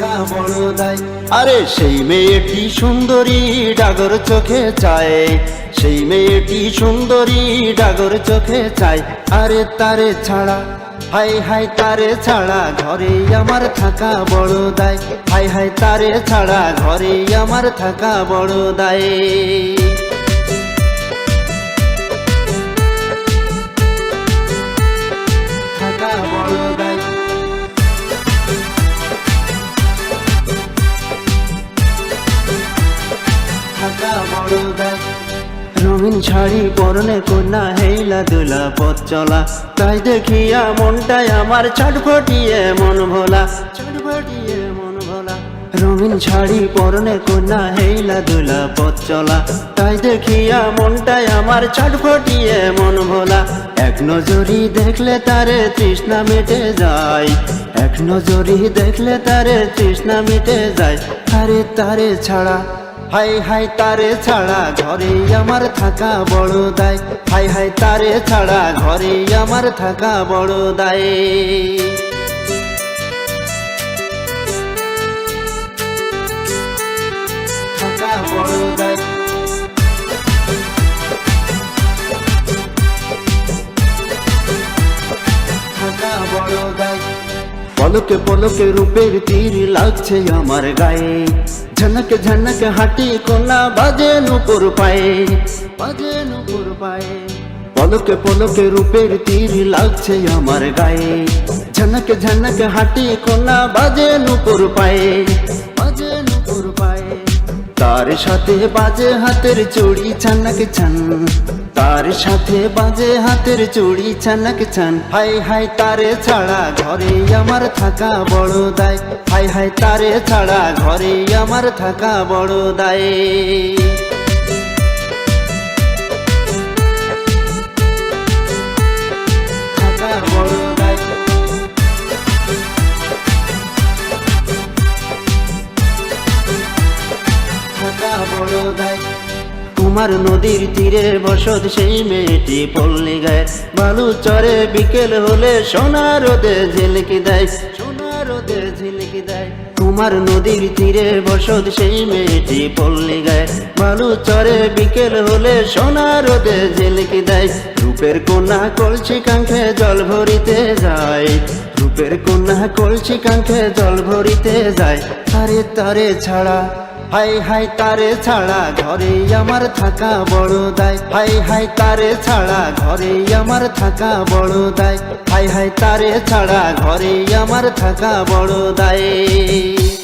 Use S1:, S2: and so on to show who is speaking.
S1: বড় দায় আরে সেই মেয়েটি সুন্দরী, ডাগর চোখে চায়। সেই মেয়েটি সুন্দরী, ডাগর চোখে চায়। আরে তারে ছাড়া, হাই হাই তারে ছাড়া ঘরে আমার থাকা বড় দায় হাই হাই তারে ছাড়া ঘরে আমার থাকা বড় দায় রঙিন শাড়ি পরনে কন্যা হেইলা দুলা পথ চলা। তাই দেখিয়া মনটাই আমার ছটফটিয়ে মন ভোলা ছটফটিয়ে মন ভোলা। রঙিন শাড়ি পরনে কন্যা হেইলা দুলা পথ চলা। তাই দেখিয়া মনটাই আমার ছটফটিয়ে মন ভোলা। এক নজরি দেখলে তারে তৃষ্ণা মেটে যায়, এক নজরি দেখলে তারে তৃষ্ণা মেটে যায়। আরে তারে ছাড়া হাই হাই তারে ছাড়া ঘরে আমার থাকা বড় দায়। হাই হাই তারে ছাড়া ঘরে আমার থাকা বড় দায়। থাকা দায়। থাকা পলকে পলকে রূপের তীর লাগছে আমার গায়ে। ঝনক ঝনক হাঁটি কোনা বাজে নুপুর পায়ে, বাজে নুপুর পায়ে। পলকে পলকে রূপের তীর লাগছে আমার গায়ে। ঝনক ঝনক হাঁটি কোনা বাজে নুপুর পায়ে, বাজে নুপুর পায়ে। তার সাথে বাজে হাতের চুড়ি ছানক ছান। তার সাথে বাজে হাতের চুড়ি ছানক ছান। হাই হাই, তারে ছাড়া ঘরে আমার থাকা বড় দায়। হাই হাই, তারে ছাড়া ঘরে আমার থাকা বড় দায়। তোমার নদীর তীরে বসত সেই মেয়েটি পল্লী গায়ে। বালু চরে বিকেল হলে সোনা রোদে ঝিলকি দেয় সোনা রোদে ঝিলকি দেয়। তোমার নদীর তীরে বসত সেই মেয়েটি পল্লী গায়ে। বালু চরে বিকেল হলে সোনা রোদে ঝিলকি দেয়। রূপের কন্যা কলসি কাঙ্ক্ষে জল ভরিতে যায়। রূপের কন্যা কলসি কাঙ্ক্ষে জল ভরিতে যায়। আরে তারে ছাড়া হাই হাই তারে ছাড়া ঘরে আমার থাকা বড় দায়। হাই হাই তারে ছাড়া ঘরে আমার থাকা বড় দায়। হাই হাই তারে ছাড়া ঘরে আমার থাকা বড় দায়।